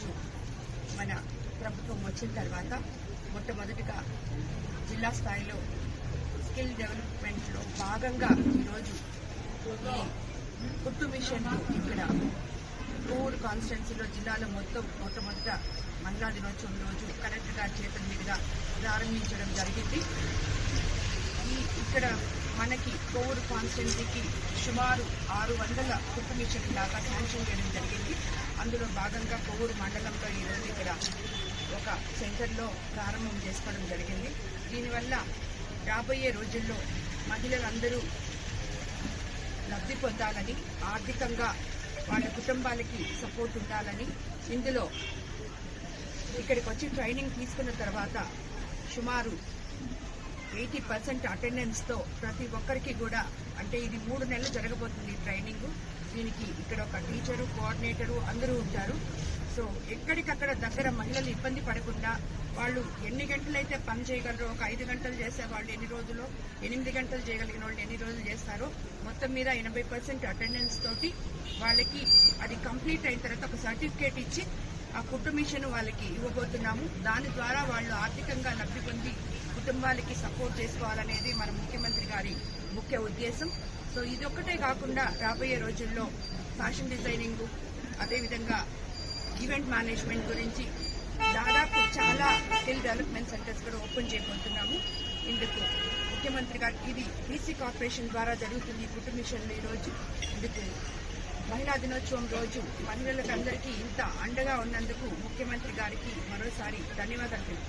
ఈరోజు మన ప్రభుత్వం వచ్చిన తర్వాత మొట్టమొదటిగా జిల్లా స్థాయిలో స్కిల్ డెవలప్మెంట్లో భాగంగా ఈరోజు ఈ కుట్టు మిషన్ ఇక్కడ కోవూరు కాన్స్టిట్యున్సీలో జిల్లాలో మొత్తం మొట్టమొదట మహిళా దినోత్సవం రోజు కలెక్టర్ గారి చేతుల మీదుగా ప్రారంభించడం జరిగింది. ఈ ఇక్కడ మనకి కోవిడ్ కాన్స్టెన్సీకి సుమారు ఆరు వందల కుట్టు మిషన్ దాకా శాంక్షన్ చేయడం జరిగింది. అందులో భాగంగా కోవూరు మండలంలో ఈరోజు ఇక్కడ ఒక సెంటర్లో ప్రారంభం చేసుకోవడం జరిగింది. దీనివల్ల రాబోయే రోజుల్లో మహిళలందరూ లబ్ధి పొందాలని ఆర్థికంగా వాళ్ళ కుటుంబాలకి సపోర్ట్ ఉండాలని ఇందులో ఇక్కడికి వచ్చి ట్రైనింగ్ తీసుకున్న తర్వాత సుమారు ఎయిటీ పర్సెంట్ అటెండెన్స్తో ప్రతి ఒక్కరికి కూడా అంటే ఇది మూడు నెలలు జరగబోతుంది ట్రైనింగ్. దీనికి ఇక్కడ ఒక టీచరు కోఆర్డినేటరు అందరూ ఉంటారు. సో ఎక్కడికక్కడ దగ్గర మహిళలు ఇబ్బంది పడకుండా వాళ్ళు ఎన్ని గంటలైతే పని చేయగలరో ఒక ఐదు గంటలు చేసే వాళ్ళు ఎన్ని రోజులు ఎనిమిది గంటలు చేయగలిగిన వాళ్ళు ఎన్ని రోజులు చేస్తారో మొత్తం మీద ఎనభై పర్సెంట్ అటెండెన్స్ తోటి వాళ్ళకి అది కంప్లీట్ అయిన తర్వాత ఒక సర్టిఫికేట్ ఇచ్చి ఆ కుటుంబ మిషన్ వాళ్ళకి ఇవ్వబోతున్నాము. దాని ద్వారా వాళ్ళు ఆర్థికంగా లబ్ధి పొంది కుటుంబాలకి సపోర్ట్ చేసుకోవాలనేది మన ముఖ్యమంత్రి గారి ముఖ్య ఉద్దేశం. సో ఇదొక్కటే కాకుండా రాబోయే రోజుల్లో ఫ్యాషన్ డిజైనింగ్ అదేవిధంగా ఈవెంట్ మేనేజ్మెంట్ గురించి దాదాపు చాలా స్కిల్ డెవలప్మెంట్ సెంటర్స్ కూడా ఓపెన్ చేయబోతున్నాము. ఇందుకు ముఖ్యమంత్రి గారు ఇది బీసీ కార్పొరేషన్ ద్వారా జరుగుతుంది ఈ కుటుంబ మిషన్లు ఈ రోజు. ఇందుకు మహిళా దినోత్సవం రోజు మహిళలకు అందరికీ ఇంత అండగా ఉన్నందుకు ముఖ్యమంత్రి గారికి మరోసారి ధన్యవాదాలు తెలుపుతున్నాను